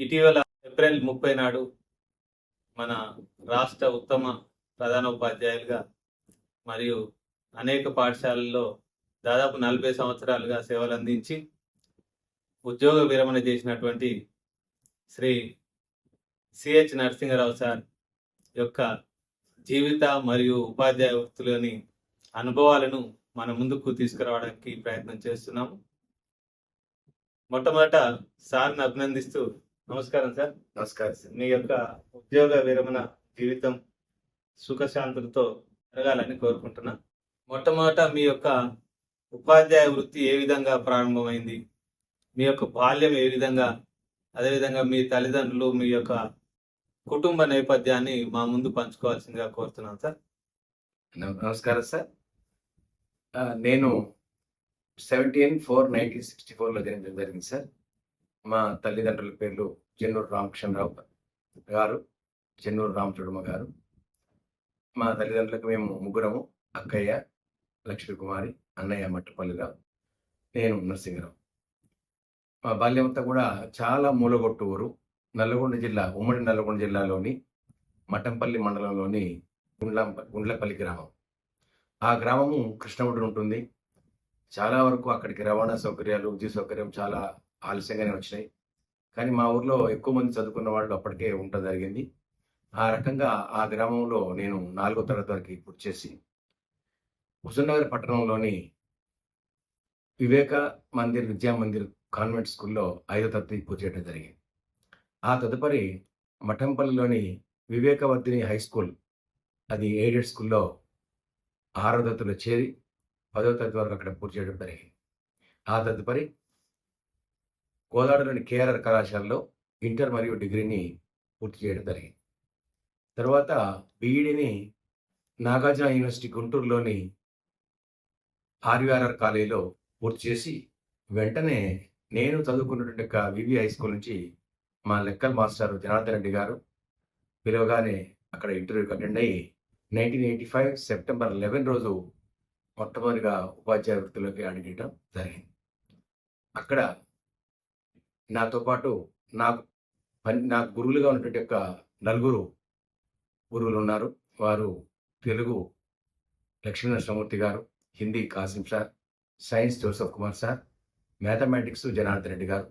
ఇటీవల ఏప్రిల్ ముప్పై నాడు మన రాష్ట్ర ఉత్తమ ప్రధాన ఉపాధ్యాయులుగా మరియు అనేక పాఠశాలల్లో దాదాపు నలభై సంవత్సరాలుగా సేవలు అందించి ఉద్యోగ విరమణ చేసినటువంటి శ్రీ సిహెచ్ నరసింహరావు సార్ యొక్క జీవిత మరియు ఉపాధ్యాయ వృత్తిలోని అనుభవాలను మన ముందుకు తీసుకురావడానికి ప్రయత్నం చేస్తున్నాము. మొట్టమొదట సార్ని అభినందిస్తూ నమస్కారం సార్. నమస్కారం సార్. మీ యొక్క ఉద్యోగ విరమణ జీవితం సుఖశాంతులతో జరగాలని కోరుకుంటున్నా. మొట్టమొదట మీ యొక్క ఉపాధ్యాయ వృత్తి ఏ విధంగా ప్రారంభమైంది? మీ యొక్క బాల్యం ఏ విధంగా? అదేవిధంగా మీ తల్లిదండ్రులు మీ యొక్క కుటుంబ నేపథ్యాన్ని మా ముందు పంచుకోవాల్సిందిగా కోరుతున్నాను సార్. నమ- నమస్కారం సార్. నేను సెవెంటీన్ ఫోర్ నైన్టీన్ సిక్స్టీ ఫోర్లో జన్మించడం జరిగింది సార్. మా తల్లిదండ్రుల పేర్లు చెన్నూరు రామకృష్ణరావు గారు చెన్నూరు రామచూడమ్మ గారు. మా తల్లిదండ్రులకు మేము ముగ్గురము అక్కయ్య లక్ష్మీ కుమారి అన్నయ్య మట్టుపల్లిరావు నేను నరసింహరావు. మా బాల్యమంతా కూడా చాలా మూలగొట్టు ఊరు. నల్లగొండ జిల్లా ఉమ్మడి నల్లగొండ జిల్లాలోని మఠంపల్లి మండలంలోని గుండ్ల గుండ్లపల్లి గ్రామం. ఆ గ్రామము కృష్ణవుడు ఉంటుంది. చాలా వరకు అక్కడికి రవాణా సౌకర్యాలు విద్యుత్ సౌకర్యం చాలా ఆలస్యంగానే వచ్చినాయి. కానీ మా ఊర్లో ఎక్కువ మంది చదువుకున్న వాళ్ళు అప్పటికే ఉండటం జరిగింది. ఆ రకంగా ఆ గ్రామంలో నేను నాలుగో తరగతి వరకు పూర్తి చేసి హుజూర్నగర్ పట్టణంలోని వివేక మందిర్ విద్యా మందిర్ కాన్వెంట్ స్కూల్లో ఐదో తరగతి పూర్తి చేయడం జరిగింది. ఆ తదుపరి మఠంపల్లిలోని వివేకవర్ధిని హై స్కూల్ అది ఎయిడెడ్ స్కూల్లో ఆరో తరగతిలో చేరి పదో తరగతి వరకు అక్కడ పూర్తి చేయడం జరిగింది. ఆ తదుపరి కోదాడలోని కేఆర్ఆర్ కళాశాలలో ఇంటర్ మరియు డిగ్రీని పూర్తి చేయడం జరిగింది. తర్వాత బీఈడిని నాగార్జున యూనివర్సిటీ గుంటూరులోని ఆర్యూఆర్ఆర్ కాలేజీలో పూర్తి చేసి వెంటనే నేను చదువుకున్నటువంటి యొక్క వివి హై స్కూల్ నుంచి మా లెక్కల మాస్టర్ జనార్దన్ రెడ్డి గారు పిలవగానే అక్కడ ఇంటర్వ్యూకి అటెండ్ అయ్యి nineteen eighty five September eleven రోజు మొట్టమొదటిగా ఉపాధ్యాయ వృత్తిలోకి అడిగడం జరిగింది. అక్కడ నాతో పాటు నాకు పని నాకు గురువులుగా ఉన్నటువంటి యొక్క నలుగురు గురువులు ఉన్నారు వారు Telugu Lakshminarasimhamurthy garu Hindi Kasim sir science Joseph Kumar sir mathematics Janardhan Reddy garu.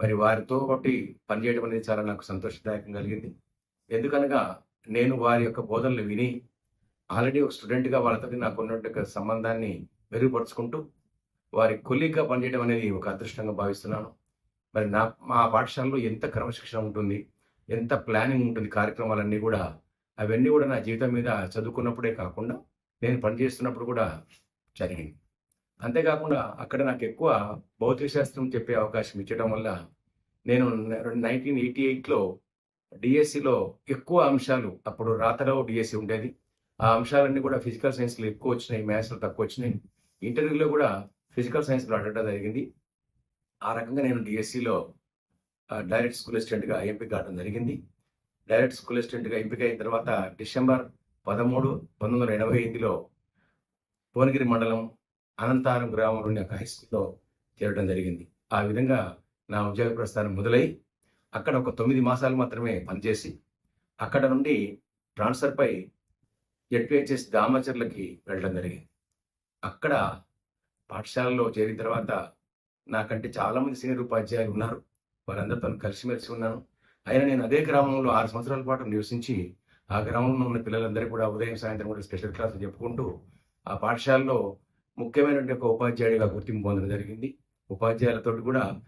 మరి వారితో ఒకటి పనిచేయడం అనేది చాలా నాకు సంతోషదాయకం కలిగింది. ఎందుకనగా నేను వారి యొక్క బోధనలు విని ఆల్రెడీ ఒక స్టూడెంట్గా వాళ్ళతో నాకు ఉన్నటువంటి సంబంధాన్ని మెరుగుపరుచుకుంటూ వారి కొలీగ్గా పనిచేయడం అనేది ఒక అదృష్టంగా భావిస్తున్నాను. మరి నా మా పాఠశాలలో ఎంత క్రమశిక్షణ ఉంటుంది ఎంత ప్లానింగ్ ఉంటుంది కార్యక్రమాలన్నీ కూడా అవన్నీ కూడా నా జీవితం మీద చదువుకున్నప్పుడే కాకుండా నేను పనిచేస్తున్నప్పుడు కూడా జరిగింది. అంతేకాకుండా అక్కడ నాకు ఎక్కువ భౌతిక శాస్త్రం చెప్పే అవకాశం ఇచ్చడం వల్ల నేను నైన్టీన్ ఎయిటీ ఎయిట్లో డిఎస్సిలో ఎక్కువ అంశాలు అప్పుడు రాతలో డిఎస్సి ఉండేది. ఆ అంశాలన్నీ కూడా ఫిజికల్ సైన్స్లో ఎక్కువ వచ్చినాయి మ్యాథ్స్లో తక్కువ వచ్చినాయి. ఇంటర్వ్యూలో కూడా ఫిజికల్ సైన్స్లో అడగడం జరిగింది. ఆ రకంగా నేను డిఎస్సిలో డైరెక్ట్ స్కూల్ అసిస్టెంట్గా ఎంపిక కావడం జరిగింది. డైరెక్ట్ స్కూల్ అసిస్టెంట్గా ఎంపిక అయిన తర్వాత డిసెంబర్ పదమూడు పంతొమ్మిది వందల ఎనభై ఎనిమిదిలో భువనగిరి మండలం అనంతారం గ్రామంలోని ఒక హై స్కూల్లో చేరడం జరిగింది. ఆ విధంగా నా ఉద్యోగ ప్రస్థానం మొదలై అక్కడ ఒక తొమ్మిది మాసాలు మాత్రమే పనిచేసి అక్కడ నుండి ట్రాన్స్ఫర్పై జెడ్పిహెచ్ఎస్ దామచర్లకి వెళ్ళడం జరిగింది. అక్కడ పాఠశాలలో చేరిన తర్వాత నాకంటే చాలామంది సీనియర్ ఉపాధ్యాయులు ఉన్నారు. వారందరితో కలిసిమెలిసి ఉన్నాను. అయినా నేను అదే గ్రామంలో ఆరు సంవత్సరాల పాటు నివసించి ఆ గ్రామంలో ఉన్న పిల్లలందరూ కూడా ఉదయం సాయంత్రం కూడా స్పెషల్ క్లాసులు చెప్పుకుంటూ ఆ పాఠశాలలో ముఖ్యమైనటువంటి ఒక ఉపాధ్యాయుడిగా గుర్తింపు పొందడం జరిగింది. ఉపాధ్యాయులతో కూడా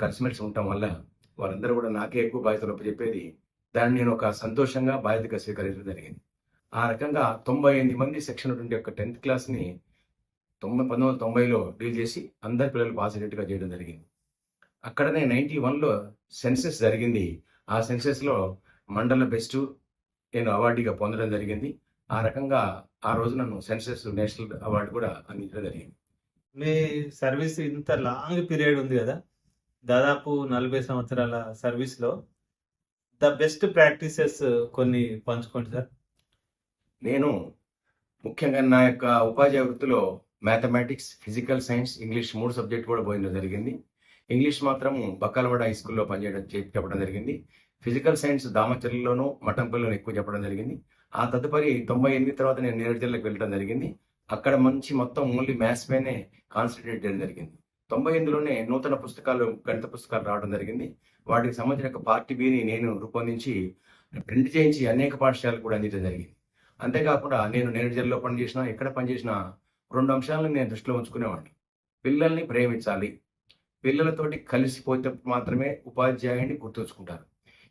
కలిసిమెలిసి ఉండటం వల్ల వారందరూ కూడా నాకే ఎక్కువ బాధ్యతలు చెప్పేది దాన్ని నేను ఒక సంతోషంగా బాధ్యతగా స్వీకరించడం జరిగింది. ఆ రకంగా తొంభై ఎనిమిది మంది సెక్షన్ ఉన్నటువంటి ఒక టెన్త్ క్లాస్ని తొంభై పంతొమ్మిది వందల తొంభైలో డీల్ చేసి అందరి పిల్లలు పాస్ అయ్యేట్టుగా చేయడం జరిగింది. అక్కడనే నైన్టీ వన్లో సెన్సెస్ జరిగింది. ఆ సెన్సెస్లో మండల బెస్ట్ నేను అవార్డుగా పొందడం జరిగింది. ఆ రకంగా ఆ రోజు నన్ను సెన్సెస్ నేషనల్ అవార్డు కూడా అందించడం జరిగింది. మీ సర్వీస్ ఇంత లాంగ్ పీరియడ్ ఉంది కదా? దాదాపు నలభై సంవత్సరాల సర్వీస్లో ద బెస్ట్ ప్రాక్టీసెస్ కొన్ని పంచుకోండి సార్. నేను ముఖ్యంగా నా యొక్క ఉపాధ్యాయ వృత్తిలో మ్యాథమెటిక్స్ ఫిజికల్ సైన్స్ ఇంగ్లీష్ మూడు సబ్జెక్ట్ కూడా పోయిన జరిగింది. ఇంగ్లీష్ మాత్రం బక్కాలవాడ హై స్కూల్లో పనిచేయడం చెప్పడం జరిగింది. ఫిజికల్ సైన్స్ దామచర్లలోనూ మఠంపల్లిలోనూ ఎక్కువ చెప్పడం జరిగింది. ఆ తదుపరి తొంభై ఎనిమిది తర్వాత నేను నేరేడు జిల్లాకు వెళ్ళడం జరిగింది. అక్కడ మంచి మొత్తం ఓన్లీ మ్యాథ్స్ పైనే కాన్సన్ట్రేట్ చేయడం జరిగింది. తొంభై ఎనిమిదిలోనే నూతన పుస్తకాలు గణిత పుస్తకాలు రావడం జరిగింది. వాటికి సంబంధించిన ఒక పార్టీ బిని నేను రూపొందించి ప్రింట్ చేయించి అనేక పాఠశాలకు కూడా అందించడం జరిగింది. అంతేకాకుండా నేను నేరేడు జిల్లాలో పనిచేసిన ఎక్కడ పనిచేసిన రెండు అంశాలను నేను దృష్టిలో ఉంచుకునేవాడిని. పిల్లల్ని ప్రేమించాలి. పిల్లలతోటి కలిసిపోతే మాత్రమే ఉపాధ్యాయుడిని గుర్తుంచుకుంటారు.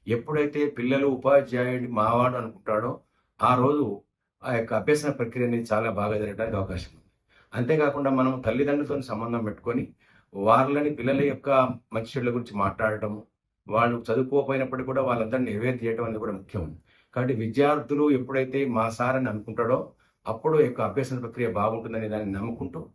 ఎప్పుడైతే పిల్లలు ఉపాధ్యాయుడిని మావాడు అనుకుంటాడో ఆ రోజు ఆ యొక్క అభ్యసన ప్రక్రియ అనేది చాలా బాగా జరగడానికి అవకాశం ఉంది. అంతేకాకుండా మనం తల్లిదండ్రులతో సంబంధం పెట్టుకొని వాళ్ళని పిల్లల యొక్క మంచి చెడుల గురించి మాట్లాడటం వాళ్ళు చదువుకోకపోయినప్పటికీ కూడా వాళ్ళందరినీ నివేద చేయడం అనేది కూడా ముఖ్యం. కాబట్టి విద్యార్థులు ఎప్పుడైతే మా సార్ అని అనుకుంటాడో అప్పుడు యొక్క అభ్యసన ప్రక్రియ బాగుంటుందని దాన్ని నమ్ముకుంటూ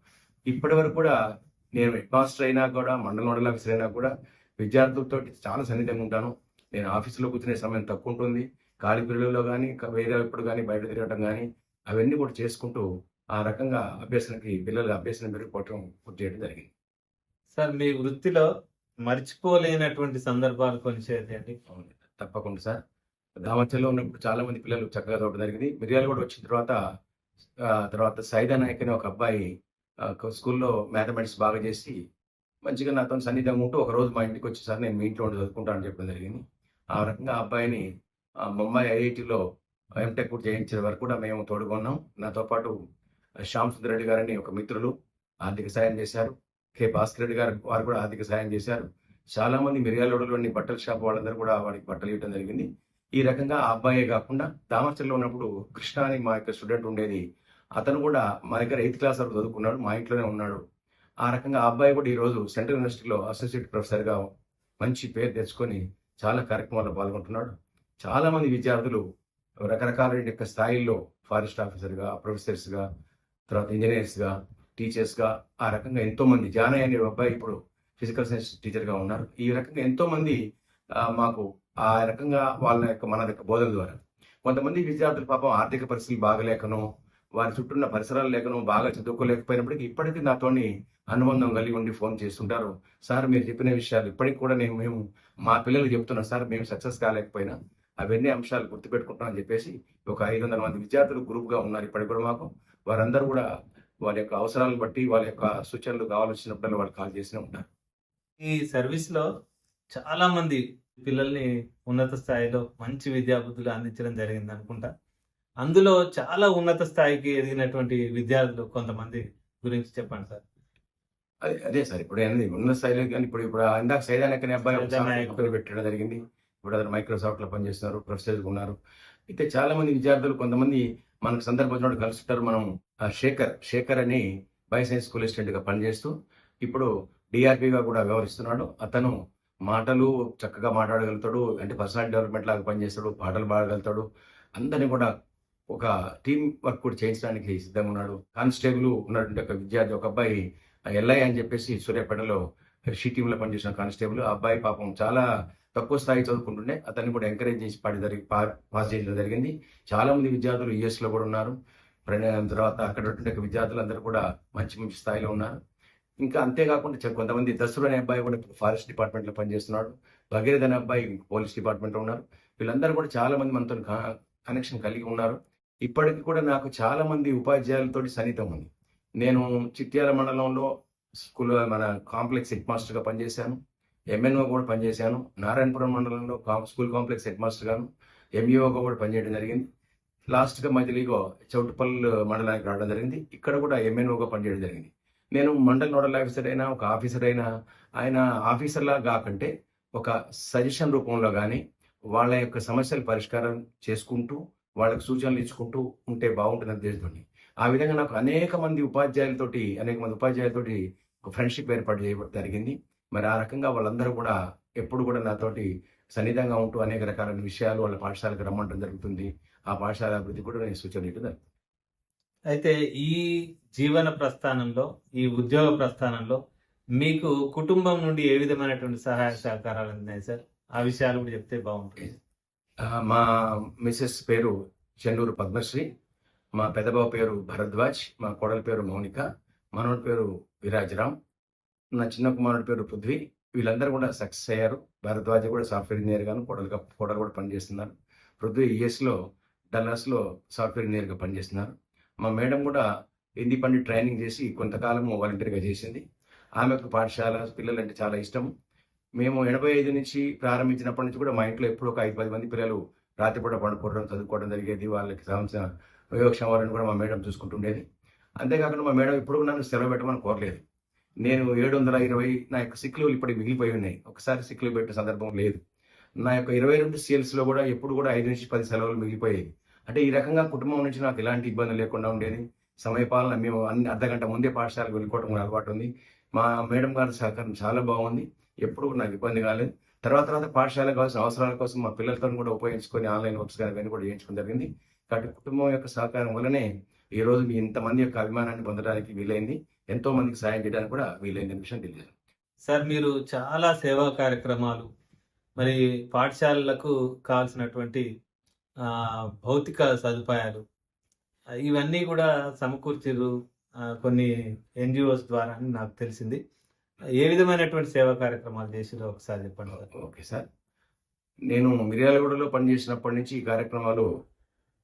ఇప్పటి వరకు కూడా నేను హెడ్ మాస్టర్ అయినా కూడా మండల నోడల్ ఆఫీసర్ అయినా కూడా విద్యార్థులతో చాలా సన్నిహితంగా ఉంటాను. నేను ఆఫీసులో కూర్చునే సమయం తక్కువ ఉంటుంది. ఖాళీ పిల్లల్లో కానీ వేరే ఎప్పుడు కానీ బయట తిరగటం కానీ అవన్నీ కూడా చేసుకుంటూ ఆ రకంగా అభ్యసనకి పిల్లల అభ్యసనం మెరుగుపడటం పూర్తి చేయడం జరిగింది. సార్ మీ వృత్తిలో మర్చిపోలేనటువంటి సందర్భాలు కొన్ని షేర్ చేయండి. అవును. తప్పకుండా సార్. దామచల్లో ఉన్నప్పుడు చాలా మంది పిల్లలు చక్కగా చదవడం జరిగింది. మిరియాలు కూడా వచ్చిన తర్వాత తర్వాత సైదా నాయక్ అనే ఒక అబ్బాయి ఆ, స్కూల్లో మ్యాథమెటిక్స్ బాగా చేసి మంచిగా నాతో సన్నిహితంగా ఉంటూ ఒక రోజు మా ఇంటికి వచ్చి సార్ నేను మీ ఇంట్లో ఉండి చదువుకుంటానని చెప్పడం జరిగింది. ఆ రకంగా ఆ అబ్బాయిని ముంబై ఐఐటిలో ఎంటెక్ కూడా చేయించే వరకు కూడా మేము తోడుకున్నాం. నాతో పాటు శ్యామ్ సుందర్ రెడ్డి గారని ఒక మిత్రులు ఆర్థిక సాయం చేశారు. కె భాస్కర్ రెడ్డి గారు వారు కూడా ఆర్థిక సాయం చేశారు. చాలా మంది మిర్యాలలోని బట్టల షాప్ వాళ్ళందరూ కూడా వాడికి బట్టలు ఇవ్వడం జరిగింది. ఈ రకంగా ఆ అబ్బాయే కాకుండా దామర్చల్లో ఉన్నప్పుడు కృష్ణ అని మా యొక్క స్టూడెంట్ ఉండేది. అతను కూడా మా దగ్గర ఎయిత్ క్లాస్ వరకు చదువుకున్నాడు మా ఇంట్లోనే ఉన్నాడు. ఆ రకంగా ఆ అబ్బాయి కూడా ఈరోజు సెంట్రల్ యూనివర్సిటీలో అసోసియేట్ ప్రొఫెసర్గా మంచి పేరు తెచ్చుకొని చాలా కార్యక్రమాల్లో పాల్గొంటున్నాడు. చాలామంది విద్యార్థులు రకరకాల యొక్క స్థాయిల్లో ఫారెస్ట్ ఆఫీసర్గా ప్రొఫెసర్స్గా తర్వాత ఇంజనీర్స్గా టీచర్స్గా ఆ రకంగా ఎంతో మంది జానయ్య అనే అబ్బాయి ఇప్పుడు ఫిజికల్ సైన్స్ టీచర్గా ఉన్నారు. ఈ రకంగా ఎంతోమంది మాకు ఆ రకంగా వాళ్ళ యొక్క మన యొక్క బోధన ద్వారా. కొంతమంది విద్యార్థులు పాపం ఆర్థిక పరిస్థితులు బాగలేకనో వారి చుట్టూ ఉన్న పరిసరాలు లేకనో బాగా చదువుకోలేకపోయినప్పటికీ ఇప్పటికీ నాతోని అనుబంధం కలిగి ఉండి ఫోన్ చేస్తుంటారు. సార్ మీరు చెప్పిన విషయాలు ఇప్పటికి కూడా నేను మేము మా పిల్లలు చెప్తున్నాం సార్ మేము సక్సెస్ కాలేకపోయినా అవన్నీ అంశాలు గుర్తుపెట్టుకుంటామని చెప్పేసి ఒక ఐదు వందల మంది విద్యార్థులు గ్రూప్గా ఉన్నారు ఇప్పటికి కూడా మాకు. వారందరూ కూడా వాళ్ళ యొక్క అవసరాలను బట్టి వాళ్ళ యొక్క సూచనలు కావాల్సినప్పుడు వాళ్ళు కాల్ చేసి ఉంటారు. ఈ సర్వీస్లో చాలామంది పిల్లల్ని ఉన్నత స్థాయిలో మంచి విద్యాబుద్ధులు అందించడం జరిగింది అనుకుంటా. అందులో చాలా ఉన్నత స్థాయికి ఎదిగినటువంటి విద్యార్థులు కొంతమంది గురించి చెప్పండి సార్. అదే అదే సార్ ఇప్పుడు అనేది ఉన్న స్థాయిలో కానీ ఇప్పుడు ఇప్పుడు ఇందాక సైదానక్ అనే అబ్బాయి పెట్టడం జరిగింది. ఇప్పుడు అతను మైక్రోసాఫ్ట్లో పనిచేస్తున్నారు ప్రొఫెసర్స్ ఉన్నారు. అయితే చాలా మంది విద్యార్థులు కొంతమంది మనకు సందర్భం వచ్చినప్పుడు కలుస్తుంటారు. మనం శేఖర్ శేఖర్ అని బై సైన్స్ స్కూల్ అసిస్టెంట్గా పనిచేస్తూ ఇప్పుడు డిఆర్పిగా కూడా వ్యవహరిస్తున్నాడు. అతను మాటలు చక్కగా మాట్లాడగలుగుతాడు అంటే పర్సనాలిటీ డెవలప్మెంట్ లాగా పనిచేస్తాడు పాటలు పాడగలుగుతాడు. అందరిని కూడా ఒక టీం వర్క్ కూడా చేయించడానికి సిద్ధంగా ఉన్నాడు. కానిస్టేబుల్ ఉన్నటువంటి ఒక విద్యార్థి ఒక అబ్బాయి ఎల్ఐ అని చెప్పేసి సూర్యాపేటలో షీ టీంలో పనిచేసిన కానిస్టేబుల్. ఆ అబ్బాయి పాపం చాలా తక్కువ స్థాయి చదువుకుంటుండే. అతన్ని కూడా ఎంకరేజ్ చేసి పాడి జరిగి పా- పాస్ చేయడం జరిగింది. చాలా మంది విద్యార్థులు యుఎస్లో కూడా ఉన్నారు. ప్రయాణం తర్వాత అక్కడ ఉన్నటువంటి విద్యార్థులు అందరూ కూడా మంచి మంచి స్థాయిలో ఉన్నారు. ఇంకా అంతేకాకుండా కొంతమంది దసరు అనే అబ్బాయి కూడా ఫారెస్ట్ డిపార్ట్మెంట్లో పనిచేస్తున్నాడు. భగీరథ అనే అబ్బాయి పోలీస్ డిపార్ట్మెంట్లో ఉన్నారు. వీళ్ళందరూ కూడా చాలా మంది మనతో కనెక్షన్ కలిగి ఉన్నారు. ఇప్పటికి కూడా నాకు చాలా మంది ఉపాధ్యాయులతోటి సన్నిహితం ఉంది. నేను చిట్యాల మండలంలో స్కూల్ మన కాంప్లెక్స్ హెడ్ మాస్టర్గా పనిచేశాను. ఎంఎన్ఓ కూడా పనిచేశాను. నారాయణపురం మండలంలో కా- స్కూల్ కాంప్లెక్స్ హెడ్ మాస్టర్గాను ఎంఈఓగా కూడా పనిచేయడం జరిగింది. లాస్ట్గా మధ్యలో చౌటుపల్లి మండలానికి రావడం జరిగింది. ఇక్కడ కూడా ఎంఎన్ఓగా పనిచేయడం జరిగింది. నేను మండల్ నోడల్ ఆఫీసర్ అయినా ఒక ఆఫీసర్ అయినా ఆయన ఆఫీసర్లా కాకంటే ఒక సజెషన్ రూపంలో కానీ వాళ్ళ యొక్క సమస్యలు పరిష్కారం చేసుకుంటూ వాళ్ళకి సూచనలు ఇచ్చుకుంటూ ఉంటే బాగుంటుంది ఉద్దేశంతోని ఆ విధంగా నాకు అనేక మంది ఉపాధ్యాయులతోటి అనేక మంది ఉపాధ్యాయులతోటి ఒక ఫ్రెండ్షిప్ ఏర్పాటు చేయడం జరిగింది. మరి ఆ రకంగా వాళ్ళందరూ కూడా ఎప్పుడు కూడా నాతోటి సన్నిధంగా ఉంటూ అనేక రకాలైన విషయాలు వాళ్ళ పాఠశాలకు రమ్మంటం జరుగుతుంది. ఆ పాఠశాల అభివృద్ధి కూడా నేను సూచన ఇవ్వడం జరుగుతుంది. అయితే ఈ జీవన ప్రస్థానంలో ఈ ఉద్యోగ ప్రస్థానంలో మీకు కుటుంబం నుండి ఏ విధమైనటువంటి సహాయ సహకారాలు అందినాయి సార్? ఆ విషయాలు కూడా చెప్తే బాగుంటుంది. మా మిసెస్ పేరు చెన్నూరు పద్మశ్రీ మా పెదబాబు పేరు భరద్వాజ్ మా కోడలి పేరు మౌనిక మనోడి పేరు విరాజరామ్ నా చిన్న కుమారుడి పేరు పృథ్వీ వీళ్ళందరూ కూడా సక్సెస్ అయ్యారు. భరద్వాజ్ కూడా సాఫ్ట్వేర్ ఇంజనీర్ గాను కోడలుగా కోడలు కూడా పనిచేస్తున్నారు. పృథ్వీ ఈఎస్లో డల్లాస్లో సాఫ్ట్వేర్ ఇంజనీర్గా పనిచేస్తున్నారు. మా మేడం కూడా హిందీ పండిట్ ట్రైనింగ్ చేసి కొంతకాలము వాలంటీర్గా చేసింది. ఆమెకు పాఠశాల పిల్లలంటే చాలా ఇష్టం. మేము ఎనభై ఐదు నుంచి ప్రారంభించినప్పటి నుంచి కూడా మా ఇంట్లో ఎప్పుడు ఒక ఐదు పది మంది పిల్లలు రాత్రిపూట పండుకోవడం చదువుకోవడం జరిగేది. వాళ్ళకి కావాల్సిన యోగక్షేమాలను కూడా మా మేడం చూసుకుంటుండేది. అంతేకాకుండా మా మేడం ఇప్పుడు నన్ను సెలవు పెట్టమని కోరలేదు. నేను ఏడు వందల ఇరవై నా యొక్క సిక్లు ఇప్పటికి మిగిలిపోయి ఉన్నాయి. ఒకసారి సిక్లు పెట్టిన సందర్భం లేదు. నా యొక్క ఇరవై రెండు సీఎల్స్లో కూడా ఎప్పుడు కూడా ఐదు నుంచి పది సెలవులు మిగిలిపోయాయి అంటే ఈ రకంగా కుటుంబం నుంచి నాకు ఎలాంటి ఇబ్బంది లేకుండా ఉండేది. సమయపాలన మేము అన్ని అర్ధగంట ముందే పాఠశాలకు వెళ్ళిపోవడం అలవాటు ఉంది. మా మేడం గారి సహకారం చాలా బాగుంది. ఎప్పుడు నాకు ఇబ్బంది కాలేదు. తర్వాత తర్వాత పాఠశాల కావాల్సిన అవసరాల కోసం మా పిల్లలతో కూడా ఉపయోగించుకొని ఆన్లైన్ వర్క్స్ కానీ ఇవన్నీ కూడా చేయించుకోవడం జరిగింది. కాబట్టి కుటుంబం యొక్క సహకారం వల్లనే ఈ రోజు మీ ఇంతమంది యొక్క అభిమానాన్ని పొందడానికి వీలైంది. ఎంతో మందికి సాయం చేయడానికి కూడా వీలైంది అనే విషయం తెలియదు సార్ మీరు చాలా సేవా కార్యక్రమాలు మరి పాఠశాలలకు కావాల్సినటువంటి భౌతిక సదుపాయాలు. ఇవన్నీ కూడా సమకూర్చారు కొన్ని ఎన్జిఓస్ ద్వారా అని నాకు తెలిసింది. ఏ విధమైనటువంటి సేవా కార్యక్రమాలు చేసిరో ఒకసారి చెప్పండి ఓకే సార్. నేను మిర్యాలగూడలో పనిచేసినప్పటి నుంచి ఈ కార్యక్రమాలు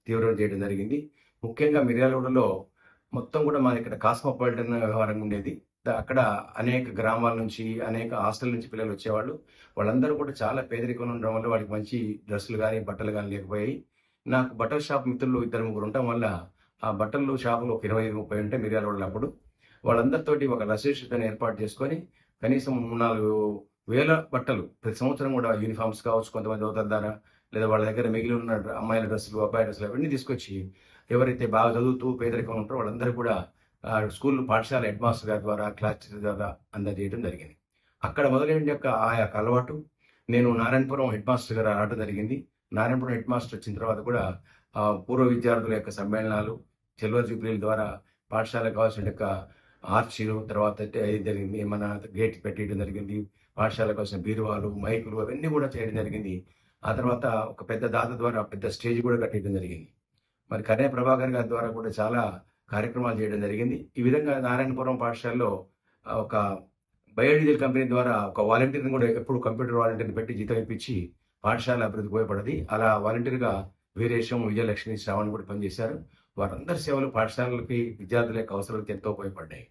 తీవ్రం చేయడం జరిగింది. ముఖ్యంగా మిర్యాలగూడలో మొత్తం కూడా మా ఇక్కడ కాస్మోపాలిటన్ వ్యవహారం ఉండేది. అక్కడ అనేక గ్రామాల నుంచి అనేక హాస్టల్ నుంచి పిల్లలు వచ్చేవాళ్ళు. వాళ్ళందరూ కూడా చాలా పేదరికంలో ఉండడం వల్ల వాళ్ళకి మంచి డ్రెస్సులు కానీ బట్టలు కానీ లేకపోయాయి. నాకు బట్టల షాప్ మిత్రులు ఇద్దరు ముగ్గురు ఉండటం వల్ల ఆ బట్టలు షాపులు ఒక ఇరవై ఐదు ముప్పై ఉంటే మిర్యాలగూడలో అప్పుడు. వాళ్ళందరితోటి ఒక రసీషతను ఏర్పాటు చేసుకొని కనీసం మూడు నాలుగు వేల బట్టలు ప్రతి సంవత్సరం కూడా యూనిఫామ్స్ కావచ్చు కొంతమంది అవుతారు ద్వారా లేదా వాళ్ళ దగ్గర మిగిలి ఉన్న అమ్మాయిల డ్రెస్సులు అబ్బాయి డ్రెస్సులు అవన్నీ తీసుకొచ్చి ఎవరైతే బాగా చదువుతూ పేదరికం ఉంటారో వాళ్ళందరూ కూడా స్కూల్ పాఠశాల హెడ్ మాస్టర్ గారి ద్వారా క్లాస్ టీచర్ ద్వారా అందజేయడం జరిగింది. అక్కడ మొదలైన యొక్క ఆ యొక్క అలవాటు నేను నారాయణపురం హెడ్ మాస్టర్ గారు రావడం జరిగింది. నారాయణపురం హెడ్ మాస్టర్ వచ్చిన తర్వాత కూడా పూర్వ విద్యార్థుల యొక్క సమ్మేళనాలు సిల్వర్ జూబ్లీల ద్వారా పాఠశాలకు కావాల్సిన యొక్క ఆర్చీలు తర్వాత ఇది జరిగింది మన గేట్ పెట్టేయడం జరిగింది పాఠశాల కోసం బీరువాలు మైకులు అవన్నీ కూడా చేయడం జరిగింది. ఆ తర్వాత ఒక పెద్ద దాత ద్వారా పెద్ద స్టేజ్ కూడా కట్టేయడం జరిగింది. మరి కన్యా ప్రభాకర్ గారి ద్వారా కూడా చాలా కార్యక్రమాలు చేయడం జరిగింది. ఈ విధంగా నారాయణపురం పాఠశాలలో ఒక బయోడీజిల్ కంపెనీ ద్వారా ఒక వాలంటీర్ని కూడా ఎప్పుడు కంప్యూటర్ వాలంటీర్ని పెట్టి జీతం ఇప్పించి పాఠశాల అభివృద్ధి ఉపయోగపడది. అలా వాలంటీర్గా వీరేశం విజయలక్ష్మి శ్రావణ్ కూడా పనిచేశారు. వారందరి సేవలు పాఠశాలలకి విద్యార్థుల యొక్క అవసరాలకు ఎంతో ఉపయోగపడ్డాయి.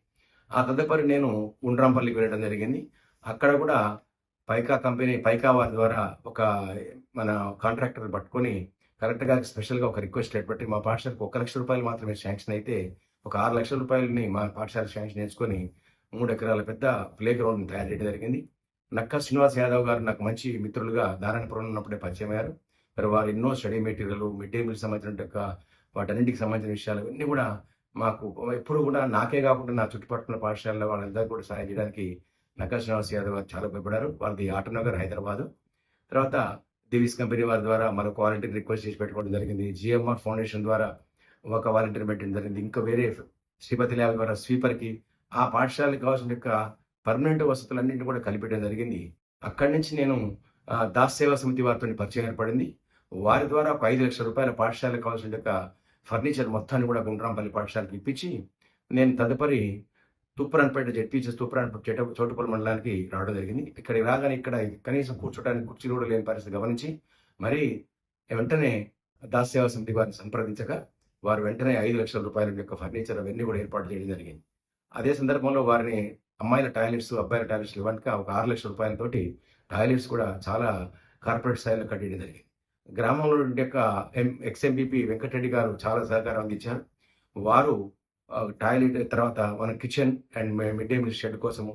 ఆ తదుపరి నేను ఉండ్రాంపల్లికి వెళ్ళడం జరిగింది. అక్కడ కూడా పైకా కంపెనీ పైకా వారి ద్వారా ఒక మన కాంట్రాక్టర్ పట్టుకొని కరెక్ట్ గారికి స్పెషల్గా ఒక రిక్వెస్ట్ లెటర్ పెట్టి మా పాఠశాలకు ఒక లక్ష రూపాయలు మాత్రమే శాంక్షన్ అయితే ఒక ఆరు లక్షల రూపాయలని మా పాఠశాల శాంక్షన్ చేసుకొని మూడు ఎకరాల పెద్ద ప్లే గ్రౌండ్ తయారు చేయడం జరిగింది. నక్కా శ్రీనివాస్ యాదవ్ గారు నాకు మంచి మిత్రులుగా నారాయణపురం ఉన్నప్పుడే పరిచయం అయ్యారు. మరి వారు ఎన్నో study material mid day meal సంబంధించిన వాటన్నింటికి సంబంధించిన విషయాలు అన్నీ కూడా మాకు ఎప్పుడు కూడా నాకే కాకుండా నా చుట్టుపక్కల పాఠశాలలో వాళ్ళందరూ కూడా సహాయం చేయడానికి నక్కా శ్రీనివాస్ యాదవ్ గారు చాలా భయపడారు వాళ్ళది ఆటనగర్ హైదరాబాద్. తర్వాత దివిస్ కంపెనీ వారి ద్వారా మరొక వాలంటీర్ రిక్వెస్ట్ చేసి పెట్టుకోవడం జరిగింది. జిఎంఆర్ ఫౌండేషన్ ద్వారా ఒక వాలంటీర్ పెట్టడం జరిగింది. ఇంకా వేరే శ్రీపతి ల్యాబ్ ద్వారా స్వీపర్కి ఆ పాఠశాలకు కావాల్సిన యొక్క పర్మనెంట్ వసతులన్నింటినీ కూడా కలిపెట్టడం జరిగింది. అక్కడి నుంచి నేను దాస్ సేవా సమితి వారితో పరిచయం ఏర్పడింది. వారి ద్వారా ఒక ఐదు లక్షల రూపాయల పాఠశాలకు కావాల్సిన యొక్క ఫర్నిచర్ మొత్తాన్ని కూడా గుండ్రాంపల్లి పాఠశాలకు ఇప్పించి నేను తదుపరి తూప్రాన్పేట జెడ్పీచర్ తూప్రాన్పేట చెట చోటుపల్లి మండలానికి రావడం జరిగింది. ఇక్కడికి రాగానే ఇక్కడ కనీసం కూర్చోడానికి కుర్చీలు కూడా లేని పరిస్థితి గమనించి మరి వెంటనే దాస్ సేవా సమితి వారిని సంప్రదించగా వారు వెంటనే ఐదు లక్షల రూపాయల యొక్క ఫర్నిచర్ అవన్నీ కూడా ఏర్పాటు చేయడం జరిగింది. అదే సందర్భంలో వారిని అమ్మాయిల టాయిలెట్స్ అబ్బాయిల టాయిలెట్స్ ఇవ్వడానికి ఒక ఆరు లక్షల రూపాయలతోటి టాయిలెట్స్ కూడా చాలా కార్పొరేట్ స్థాయిలో కట్టడం జరిగింది. గ్రామంలో యొక్క ఎం ఎక్స్ఎంబీపీ వెంకటరెడ్డి గారు చాలా సహకారం అందించారు. వారు టాయిలెట్ తర్వాత మన kitchen and mid day meal shed కోసము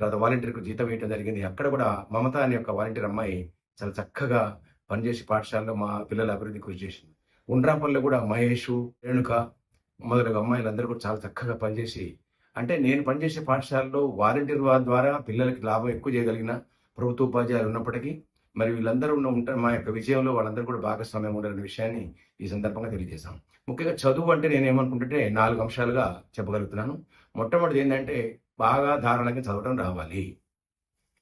తర్వాత వాలంటీర్కు జీతం వేయడం జరిగింది. అక్కడ కూడా మమత అనే ఒక వాలంటీర్ అమ్మాయి చాలా చక్కగా పనిచేసి పాఠశాలలో మా పిల్లల అభివృద్ధి కృషి చేసింది. ఉండ్రాపల్లిలో కూడా మహేష్ రేణుక మొదలగు అమ్మాయిలందరూ కూడా చాలా చక్కగా పనిచేసి అంటే నేను పనిచేసే పాఠశాలలో వాలంటీర్ ద్వారా పిల్లలకి లాభం ఎక్కువ చేయగలిగిన ప్రభుత్వ ఉపాధ్యాయులు ఉన్నప్పటికీ మరి వీళ్ళందరూ ఉన్న ఉంటారు మా యొక్క విజయంలో వాళ్ళందరూ కూడా భాగస్వామ్యం ఉండాలనే విషయాన్ని ఈ సందర్భంగా తెలియజేశాం. ముఖ్యంగా చదువు అంటే నేను ఏమనుకుంటుంటే నాలుగు అంశాలుగా చెప్పగలుగుతున్నాను. మొట్టమొదటి ఏంటంటే బాగా ధారణంగా చదవడం రావాలి.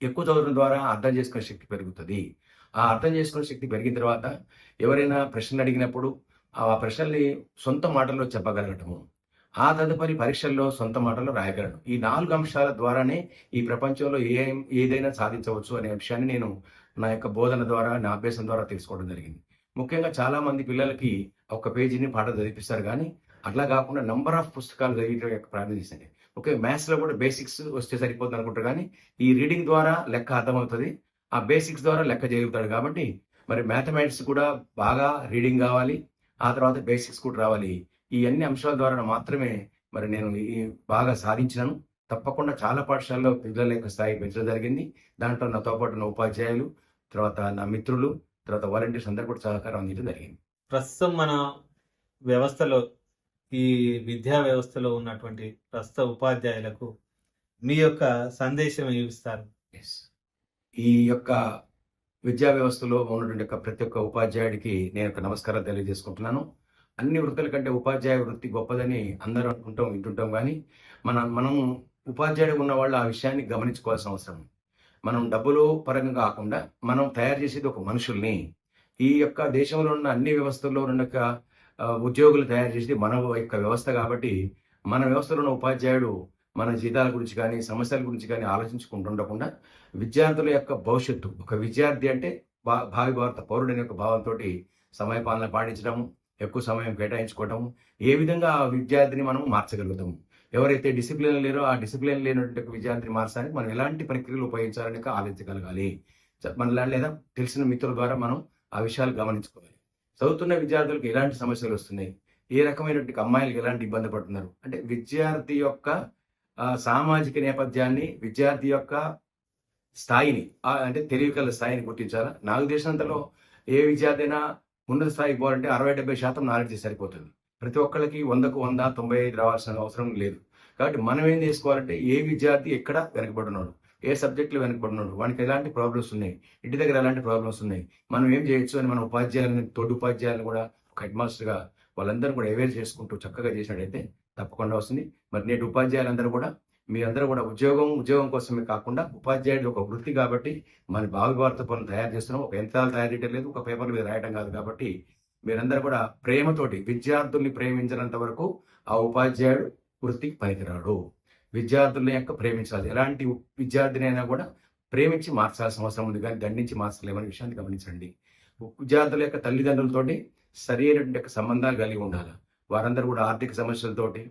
ఎక్కువ చదవడం ద్వారా అర్థం చేసుకునే శక్తి పెరుగుతుంది. ఆ అర్థం చేసుకునే శక్తి పెరిగిన తర్వాత ఎవరైనా ప్రశ్నలు అడిగినప్పుడు ఆ ప్రశ్నల్ని సొంత మాటల్లో చెప్పగలగటము. ఆ తదుపరి పరీక్షల్లో సొంత మాటల్లో రాయగలను. ఈ నాలుగు అంశాల ద్వారానే ఈ ప్రపంచంలో ఏ ఏదైనా సాధించవచ్చు అనే విషయాన్ని నేను నా యొక్క బోధన ద్వారా నా అభ్యాసం ద్వారా తెలుసుకోవడం జరిగింది. ముఖ్యంగా చాలామంది పిల్లలకి ఒక పేజీని పాట చదివిస్తారు కానీ అట్లా కాకుండా నంబర్ ఆఫ్ పుస్తకాలు చదివించడం యొక్క ప్రారంభించండి ఓకే మ్యాథ్స్లో కూడా బేసిక్స్ వస్తే సరిపోతుంది అనుకుంటారు కానీ ఈ రీడింగ్ ద్వారా లెక్క అర్థమవుతుంది. ఆ బేసిక్స్ ద్వారా లెక్క చేయగలుగుతాడు కాబట్టి మరి మ్యాథమెటిక్స్ కూడా బాగా రీడింగ్ కావాలి. ఆ తర్వాత బేసిక్స్ కూడా రావాలి. ఈ అన్ని అంశాల ద్వారా మాత్రమే మరి నేను ఈ బాగా సాధించినాను. తప్పకుండా చాలా పాఠశాలలో పిల్లల యొక్క స్థాయి పెంచడం జరిగింది. దాంట్లో నాతో పాటు ఉన్న ఉపాధ్యాయులు తర్వాత నా మిత్రులు తర్వాత వాలంటీర్స్ అందరూ కూడా సహకారం అందించడం జరిగింది ప్రస్తుతం మన వ్యవస్థలో ఈ విద్యా వ్యవస్థలో ఉన్నటువంటి ప్రస్తుత ఉపాధ్యాయులకు మీ యొక్క సందేశం ఇస్తారు. ఈ యొక్క విద్యా వ్యవస్థలో ఉన్నటువంటి యొక్క ప్రతి ఒక్క ఉపాధ్యాయుడికి నేను ఒక నమస్కారం తెలియజేసుకుంటున్నాను అన్ని వృత్తుల కంటే ఉపాధ్యాయ వృత్తి గొప్పదని అందరూ అనుకుంటాం వింటుంటాం కానీ మన మనం ఉపాధ్యాయుడు ఉన్న వాళ్ళు ఆ విషయాన్ని గమనించుకోవాల్సిన అవసరం. మనం డబ్బులు పరంగా కాకుండా మనం తయారు చేసేది ఒక మనుషుల్ని ఈ యొక్క దేశంలో ఉన్న అన్ని వ్యవస్థల్లో ఉన్న యొక్క ఉద్యోగులు తయారు చేసేది మన యొక్క వ్యవస్థ కాబట్టి మన వ్యవస్థలో ఉన్న ఉపాధ్యాయుడు మన జీతాల గురించి కానీ సమస్యల గురించి కానీ ఆలోచించుకుంటూ ఉండకుండా విద్యార్థుల యొక్క భవిష్యత్తు ఒక విద్యార్థి అంటే భా భావి భారత పౌరుడని యొక్క భావంతో సమయపాలన పాటించడం ఎక్కువ సమయం కేటాయించుకోవడం ఏ విధంగా ఆ విద్యార్థిని మనం మార్చగలుగుతాము? ఎవరైతే డిసిప్లిన్ లేరో ఆ డిసిప్లిన్ లేనటువంటి విద్యార్థిని మార్చడానికి మనం ఎలాంటి ప్రక్రియలు ఉపయోగించాలని ఆలోచించగలగాలి మన లేదా తెలిసిన మిత్రుల ద్వారా మనం ఆ విషయాలు గమనించుకోవాలి. చదువుతున్న విద్యార్థులకు ఎలాంటి సమస్యలు వస్తున్నాయి? ఏ రకమైనటువంటి అమ్మాయిలకు ఎలాంటి ఇబ్బంది పడుతున్నారు? అంటే విద్యార్థి యొక్క సామాజిక నేపథ్యాన్ని విద్యార్థి యొక్క స్థాయిని అంటే తెలివికల స్థాయిని గుర్తించాలా? నాకు తెలిసినంతలో ఏ విద్యార్థి అయినా ఉన్నత స్థాయికి పోవాలంటే అరవై డెబ్బై శాతం నాలెడ్జ్ సరిపోతుంది. ప్రతి ఒక్కరికి వందకు వంద తొంభై ఐదు రావాల్సిన అవసరం లేదు. కాబట్టి మనం ఏం చేసుకోవాలంటే ఏ విద్యార్థి ఎక్కడ వెనకబడినాడు ఏ సబ్జెక్టులు వెనకబడినాడు వానికి ఎలాంటి ప్రాబ్లమ్స్ ఉన్నాయి? ఇంటి దగ్గర ఎలాంటి ప్రాబ్లమ్స్ ఉన్నాయి? మనం ఏం చేయొచ్చు అని మన ఉపాధ్యాయులను తోటి ఉపాధ్యాయులను కూడా ఒక హెడ్ మాస్టర్గా వాళ్ళందరూ కూడా అవేర్ చేసుకుంటూ చక్కగా చేసినట్టయితే తప్పకుండా వస్తుంది. మరి నేటి ఉపాధ్యాయులందరూ కూడా మీరందరూ కూడా ఉద్యోగం ఉద్యోగం కోసమే కాకుండా ఉపాధ్యాయుడు ఒక వృత్తి కాబట్టి మన భావి భారత పనులు తయారు చేస్తున్నాం. ఒక యంత్రాలు తయారు చేయడం లేదు ఒక పేపర్ మీద రాయడం కాదు కాబట్టి మీరందరూ కూడా ప్రేమతోటి విద్యార్థుల్ని ప్రేమించినంత వరకు ఆ ఉపాధ్యాయుడు వృత్తికి పనికిరాడు. విద్యార్థుల యొక్క ప్రేమించాలి. ఎలాంటి విద్యార్థినైనా కూడా ప్రేమించి మార్చాల్సిన అవసరం ఉంది. కానీ దండించి మార్చలేమనే విషయాన్ని గమనించండి. విద్యార్థుల యొక్క తల్లిదండ్రులతోటి సరైనటువంటి యొక్క సంబంధాలు కలిగి ఉండాలి. వారందరూ కూడా ఆర్థిక సమస్యలతోటి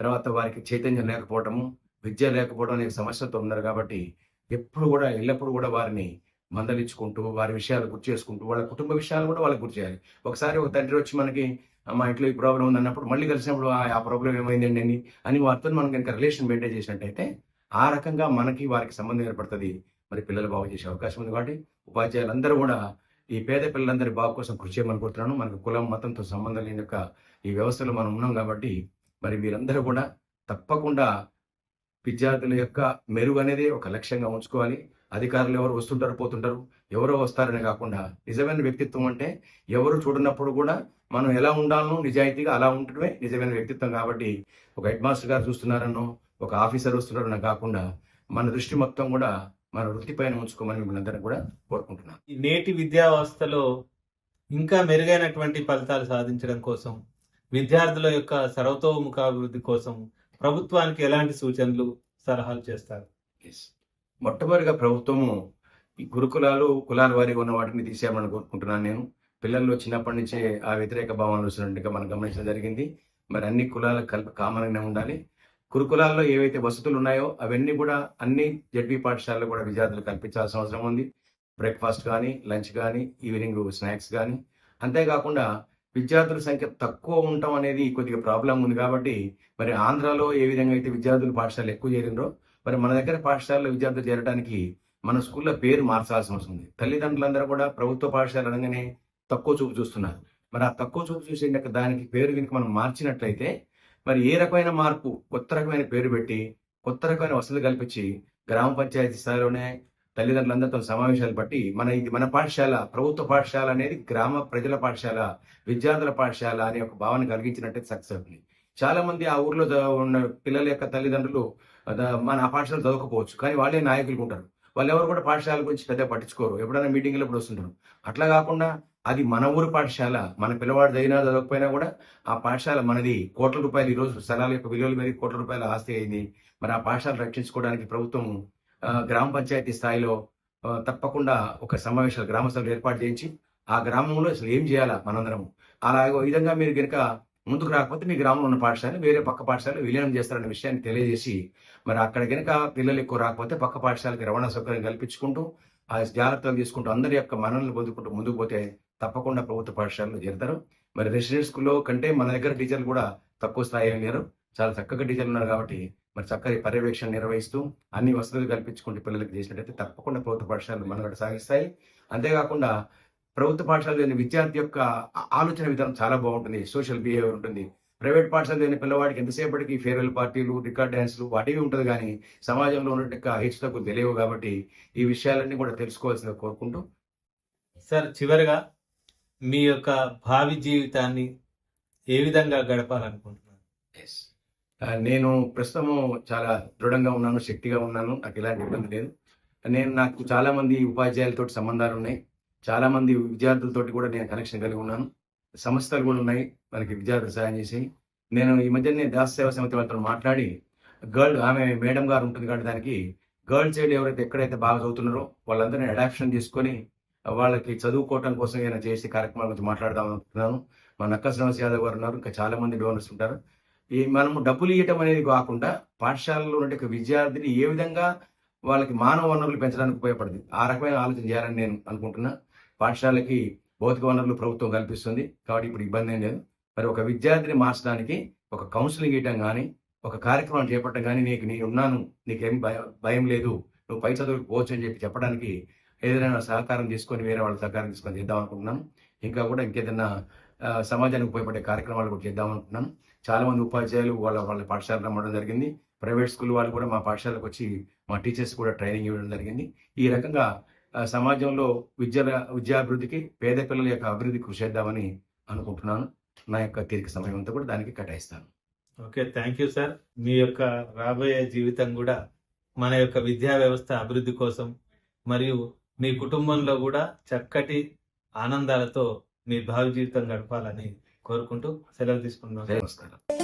తర్వాత వారికి చైతన్యం లేకపోవటము విద్య లేకపోవడం అనే సమస్యలతో ఉన్నారు కాబట్టి ఎప్పుడు కూడా ఎల్లప్పుడూ కూడా వారిని మందలించుకుంటూ వారి విషయాలు గుర్తు చేసుకుంటూ వాళ్ళ కుటుంబ విషయాలు కూడా వాళ్ళకి గుర్తు చేయాలి. ఒకసారి ఒక తండ్రి వచ్చి మనకి మా ఇంట్లో ఈ ప్రాబ్లం ఉంది అన్నప్పుడు మళ్ళీ కలిసినప్పుడు "ఆ, ప్రాబ్లం ఏమైందండి అని అని వారితో మనం కనుక రిలేషన్ మెయింటైన్ చేసినట్టయితే ఆ రకంగా మనకి వారికి సంబంధం ఏర్పడుతుంది. మరి పిల్లలు బాగు చేసే అవకాశం ఉంది కాబట్టి ఉపాధ్యాయులందరూ కూడా ఈ పేద పిల్లలందరి బాగు కోసం కృషి చేయమని మనకు కులం మతంతో సంబంధం లేని యొక్క ఈ వ్యవస్థలో మనం ఉన్నాం కాబట్టి మరి మీరందరూ కూడా తప్పకుండా విద్యార్థుల యొక్క మెరుగు అనేది ఒక లక్ష్యంగా ఉంచుకోవాలి. అధికారులు ఎవరు వస్తుంటారు పోతుంటారు ఎవరో వస్తారని కాకుండా నిజమైన వ్యక్తిత్వం అంటే ఎవరు చూడనప్పుడు కూడా మనం ఎలా ఉండాలనో నిజాయితీగా అలా ఉండటమే నిజమైన వ్యక్తిత్వం కాబట్టి ఒక హెడ్ మాస్టర్ గారు చూస్తున్నారనో ఒక ఆఫీసర్ వస్తున్నారనో కాకుండా మన దృష్టి మొత్తం కూడా మన వృత్తిపైన ఉంచుకోమని మిమ్మల్ని అందరం కూడా కోరుకుంటున్నాను ఈ నేటి విద్యా వ్యవస్థలో ఇంకా మెరుగైనటువంటి ఫలితాలు సాధించడం కోసం విద్యార్థుల యొక్క సర్వతోముఖాభివృద్ధి కోసం ప్రభుత్వానికి ఎలాంటి సూచనలు సలహాలు చేస్తారు. మొట్టమొదటిగా ప్రభుత్వము ఈ గురుకులాలు కులాల వారి ఉన్న వాటిని తీసేయమని కోరుకుంటున్నాను నేను. పిల్లల్లో చిన్నప్పటి నుంచే ఆ వ్యతిరేక భావనలు వస్తున్నట్టుగా మనం గమనించడం జరిగింది. మరి అన్ని కులాలకు కలిపి కామన్గానే ఉండాలి. గురుకులాల్లో ఏవైతే వసతులు ఉన్నాయో అవన్నీ కూడా అన్ని జడ్పీ పాఠశాలలో కూడా విద్యార్థులు కల్పించాల్సిన అవసరం ఉంది. బ్రేక్ఫాస్ట్ కానీ లంచ్ కానీ ఈవినింగ్ స్నాక్స్ కానీ. అంతేకాకుండా విద్యార్థుల సంఖ్య తక్కువ ఉండటం అనేది కొద్దిగా ప్రాబ్లం ఉంది కాబట్టి మరి ఆంధ్రాలో ఏ విధంగా అయితే విద్యార్థులు పాఠశాలలు ఎక్కువ చేరిండ్రో మరి మన దగ్గర పాఠశాలలో విద్యార్థులు చేరడానికి మన స్కూల్లో పేరు మార్చాల్సిన అవసరం ఉంది. తల్లిదండ్రులందరూ కూడా ప్రభుత్వ పాఠశాల అనగానే తక్కువ చూపు చూస్తున్నారు. మరి ఆ తక్కువ చూపు చూసే దానికి పేరు కనుక మనం మార్చినట్లయితే మరి ఏ రకమైన మార్పు కొత్త రకమైన పేరు పెట్టి కొత్త రకమైన వసతులు కల్పించి గ్రామ పంచాయతీ స్థాయిలోనే తల్లిదండ్రులందరితో సమావేశాలు బట్టి మన ఇది మన పాఠశాల ప్రభుత్వ పాఠశాల అనేది గ్రామ ప్రజల పాఠశాల విద్యార్థుల పాఠశాల అనే ఒక భావన కలిగించినట్టే సక్సెస్ అవుతుంది. చాలా మంది ఆ ఊర్లో ఉన్న పిల్లల యొక్క తల్లిదండ్రులు మన ఆ పాఠశాల చదవకపోవచ్చు. కానీ వాళ్ళే నాయకులు ఉంటారు. వాళ్ళు ఎవరు కూడా పాఠశాల గురించి పెద్ద పట్టించుకోరు. ఎప్పుడైనా మీటింగ్లో ఇప్పుడు వస్తుంటారు. అట్లా కాకుండా అది మన ఊరు పాఠశాల మన పిల్లవాడు అయినా చదవకపోయినా కూడా ఆ పాఠశాల మనది కోట్ల రూపాయలు ఈ రోజు స్థలాల యొక్క విలువలు మీద కోట్ల రూపాయల ఆస్తి అయింది. మరి ఆ పాఠశాల రక్షించుకోవడానికి ప్రభుత్వం గ్రామ పంచాయతీ స్థాయిలో తప్పకుండా ఒక సమావేశాలు గ్రామ సభలు ఏర్పాటు చేయించి ఆ గ్రామంలో అసలు ఏం చేయాలా మనందరము? అలా విధంగా మీరు కనుక ముందుకు రాకపోతే మీ గ్రామంలో ఉన్న పాఠశాల వేరే పక్క పాఠశాల విలీనం చేస్తారనే విషయాన్ని తెలియజేసి మరి అక్కడ కనుక పిల్లలు ఎక్కువ రాకపోతే పక్క పాఠశాలకి రవాణా సౌకర్యం కల్పించుకుంటూ ఆ జాగ్రత్తలు తీసుకుంటూ అందరి యొక్క మనల్ని పొందుకుంటూ ముందుకు పోతే తప్పకుండా ప్రభుత్వ పాఠశాలలో చేరుతారు. మరి రెసిడెంట్ స్కూల్లో కంటే మన దగ్గర టీచర్లు కూడా తక్కువ స్థాయి లేరు. చాలా చక్కగా టీచర్లు ఉన్నారు కాబట్టి మరి చక్కని పర్యవేక్షణ నిర్వహిస్తూ అన్ని వసతులు కల్పించుకుంటూ పిల్లలకు చేసినట్టయితే తప్పకుండా ప్రభుత్వ పాఠశాలలు మనగడ సాగిస్తాయి. అంతేకాకుండా ప్రభుత్వ పాఠశాలలో విద్యార్థి యొక్క ఆలోచన విధానం చాలా బాగుంటుంది సోషల్ బిహేవియర్ ఉంటుంది. ప్రైవేట్ పాఠశాల పిల్లవాడికి ఎంతసేపటికి ఫేర్వెల్ పార్టీలు రికార్డ్ డ్యాన్స్లు వాటివి ఉంటుంది కానీ సమాజంలో ఉన్నట్టు హెచ్చు తగ్గులు తెలియవు కాబట్టి ఈ విషయాలన్నీ కూడా తెలుసుకోవాల్సిందిగా కోరుకుంటూ. సార్ చివరిగా మీ యొక్క భావి జీవితాన్ని ఏ విధంగా గడపాలనుకుంటున్నారు. ఆ, నేను ప్రస్తుతము చాలా దృఢంగా ఉన్నాను శక్తిగా ఉన్నాను. నాకు ఎలాంటి ఇబ్బంది లేదు. నేను నాకు చాలా మంది ఉపాధ్యాయులతో సంబంధాలు ఉన్నాయి. చాలామంది విద్యార్థులతోటి కూడా నేను కనెక్షన్ కలిగి ఉన్నాను. సంస్థలు కూడా ఉన్నాయి. మనకి విద్యార్థులు సహాయం చేసి. నేను ఈ మధ్యనే నేను దాస సేవా సమితి వాళ్ళతో మాట్లాడి గర్ల్ ఆమె మేడం గారు ఉంటుంది కాబట్టి దానికి గర్ల్ చైల్డ్ ఎవరైతే ఎక్కడైతే బాగా చదువుతున్నారో వాళ్ళందరినీ అడాప్షన్ చేసుకొని వాళ్ళకి చదువుకోవటం కోసం ఏమైనా చేసే కార్యక్రమాల గురించి మాట్లాడదాం అనుకుంటున్నాను. మా నక్క శ్రీనివాస్ యాదవ్ గారు ఉన్నారు. ఇంకా చాలా మంది డోనర్స్ ఉంటారు. ఈ మనము డబ్బులు ఇవ్వటం అనేది కాకుండా పాఠశాలలో ఉండే విద్యార్థిని ఏ విధంగా వాళ్ళకి మానవ వనరులు పెంచడానికి ఉపయోగపడుతుంది? ఆ రకమైన ఆలోచన చేయాలని నేను అనుకుంటున్నా. పాఠశాలకి భౌతిక వనరులు ప్రభుత్వం కల్పిస్తుంది. కాబట్టి ఇప్పుడు ఇబ్బంది ఏం లేదు. మరి ఒక విద్యార్థిని మార్చడానికి ఒక కౌన్సిలింగ్ ఇవ్వటం కానీ ఒక కార్యక్రమం చేపట్టడం కానీ నీకు నేను ఉన్నాను నీకేం భయం భయం లేదు నువ్వు పై చదువులకు పోవచ్చు అని చెప్పి చెప్పడానికి ఏదైనా సహకారం తీసుకొని వేరే వాళ్ళ సహకారం తీసుకొని చేద్దాం అనుకుంటున్నాను ఇంకా కూడా ఇంకేదైనా సమాజానికి ఉపయోగపడే కార్యక్రమాలు కూడా చేద్దాం అనుకుంటున్నాను చాలా మంది ఉపాధ్యాయులు వాళ్ళ వాళ్ళ పాఠశాల రమ్మడం జరిగింది. ప్రైవేట్ స్కూల్ వాళ్ళు కూడా మా పాఠశాలకు వచ్చి మా టీచర్స్ కూడా ట్రైనింగ్ ఇవ్వడం జరిగింది. ఈ రకంగా సమాజంలో విద్య విద్యాభివృద్ధికి పేద పిల్లల యొక్క అభివృద్ధికి కృషి చేద్దామని అనుకుంటున్నాను. నా యొక్క తీరిక సమయం అంతా కూడా దానికి కేటాయిస్తాను. Okay thank you sir. మీ యొక్క రాబోయే జీవితం కూడా మన యొక్క విద్యా వ్యవస్థ అభివృద్ధి కోసం మరియు మీ కుటుంబంలో కూడా చక్కటి ఆనందాలతో మీ భావి జీవితం గడపాలని కోరుకుంటూ సెలవు తీసుకుంటున్నాను. నమస్కారం.